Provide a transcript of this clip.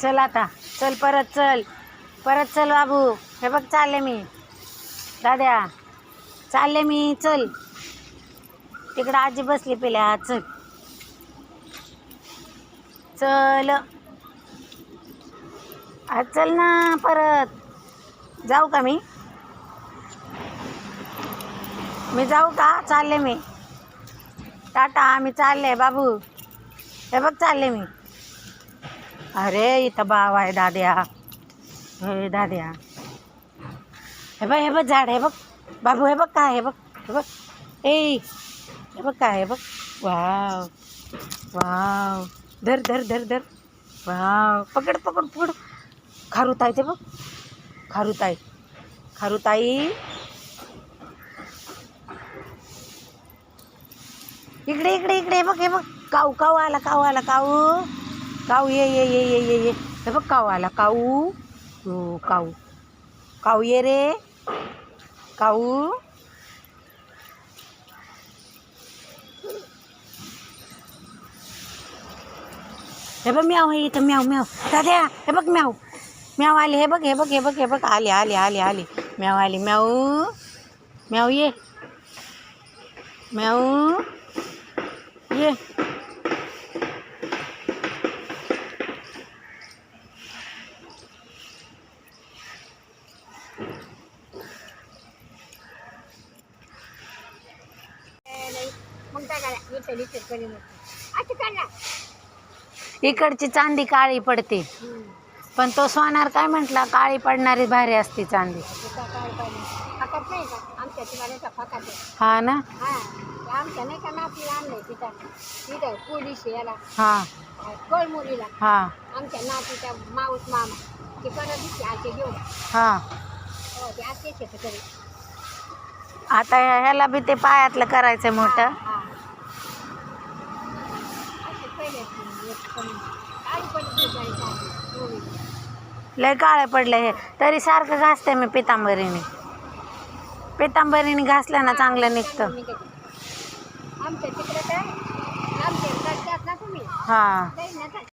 चल आता. चल परत चल. परत चल बाबू. हे बघ चालले मी. दाद्या. चालले मी. चल. तिकडं आजी बसली पेल्या. चल. चल. आज चल ना परत. जाऊ का मी? मी जाऊ का? चालले मी. टाटा मी चालले बाबू. हे बघ चालले मी. अरे इथं बाव आहे दाद्या. हे दाद्या. हे बघ हे बघ झाड हे बघ. बाबू हे बघ काय हे बघ हे बघ. ए हे बघ काय हे बघ. Wow wow. धर धर धर धर. वाव. पकड पकड पकड. खारुताई ते बघ. खारुताई. खारुताई. इकडे इकडे इकडे हे बघ हे बघ. काऊ काऊ आला काऊ आला काऊ. काऊ ये ये ये ये ये ये हे बघ काऊ आला काऊ हो काऊ काऊ ये रे काऊ हे बघ म्याव आहे इथं म्याव म्याव दाद्या हे बघ म्याव म्याव आले हे बघ हे बघ हे बघ हे बघ आले आले आले आले म्याव आले म्याव म्याव ये म्याव ये इकडची चांदी काळी पडते. पण तो सोनार काय म्हटला? काळी पडणारी भारी असते चांदी. हा ना? हा. हा हा. हो आता ह्याला बी ते पायातलं करायचं मोठं हा असे पहिले एक पण काळी पडली गाडी चालली पोरी. लय काळे पडले हे. तरी सारखं घासते मी पितांबरीने. पितांबरीने घासलं ना चांगलं निघतं. हा.